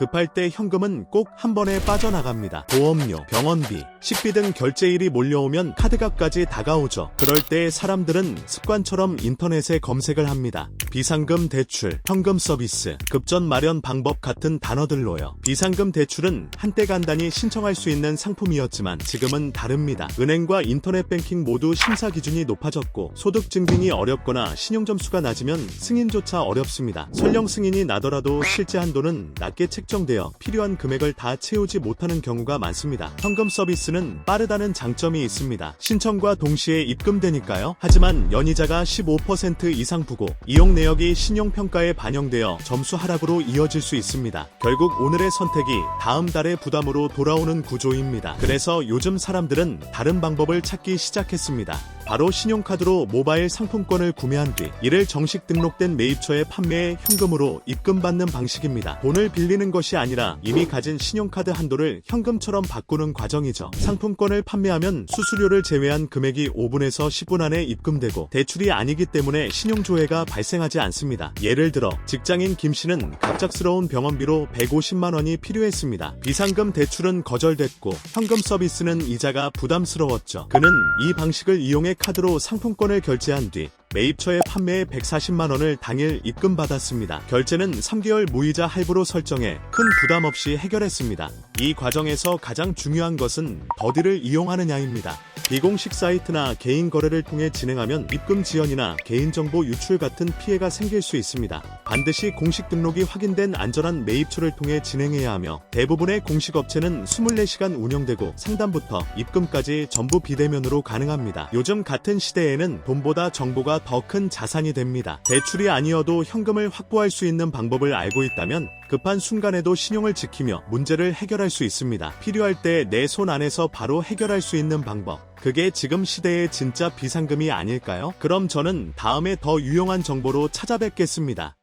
급할 때 현금은 꼭 한 번에 빠져나갑니다. 보험료, 병원비, 식비 등 결제일이 몰려오면 카드값까지 다가오죠. 그럴 때 사람들은 습관처럼 인터넷에 검색을 합니다. 비상금 대출, 현금 서비스, 급전 마련 방법 같은 단어들로요. 비상금 대출은 한때 간단히 신청할 수 있는 상품이었지만 지금은 다릅니다. 은행과 인터넷 뱅킹 모두 심사 기준이 높아졌고 소득 증빙이 어렵거나 신용 점수가 낮으면 승인조차 어렵습니다. 설령 승인이 나더라도 실제 한도는 낮게 책정되어 필요한 금액을 다 채우지 못하는 경우가 많습니다. 현금 서비스는 빠르다는 장점이 있습니다. 신청과 동시에 입금되니까요. 하지만 연이자가 15% 이상 부고 이용 내역이 신용평가에 반영되어 점수 하락으로 이어질 수 있습니다. 결국 오늘의 선택이 다음 달의 부담으로 돌아오는 구조입니다. 그래서 요즘 사람들은 다른 방법을 찾기 시작했습니다. 바로 신용카드로 모바일 상품권을 구매한 뒤 이를 정식 등록된 매입처에 판매해 현금으로 입금받는 방식입니다. 돈을 빌리는 것이 아니라 이미 가진 신용카드 한도를 현금처럼 바꾸는 과정이죠. 상품권을 판매하면 수수료를 제외한 금액이 5분에서 10분 안에 입금되고 대출이 아니기 때문에 신용조회가 발생하지 않습니다. 예를 들어 직장인 김 씨는 갑작스러운 병원비로 150만 원이 필요했습니다. 비상금 대출은 거절됐고 현금 서비스는 이자가 부담스러웠죠. 그는 이 방식을 이용해 카드로 상품권을 결제한 뒤 매입처에 판매해 140만 원을 당일 입금받았습니다. 결제는 3개월 무이자 할부로 설정해 큰 부담 없이 해결했습니다. 이 과정에서 가장 중요한 것은 버디를 이용하느냐입니다. 비공식 사이트나 개인 거래를 통해 진행하면 입금 지연이나 개인정보 유출 같은 피해가 생길 수 있습니다. 반드시 공식 등록이 확인된 안전한 매입처를 통해 진행해야 하며 대부분의 공식 업체는 24시간 운영되고 상담부터 입금까지 전부 비대면으로 가능합니다. 요즘 같은 시대에는 돈보다 정보가 더 큰 자산이 됩니다. 대출이 아니어도 현금을 확보할 수 있는 방법을 알고 있다면 급한 순간에도 신용을 지키며 문제를 해결할 수 있습니다. 필요할 때 내 손 안에서 바로 해결할 수 있는 방법. 그게 지금 시대의 진짜 비상금이 아닐까요? 그럼 저는 다음에 더 유용한 정보로 찾아뵙겠습니다.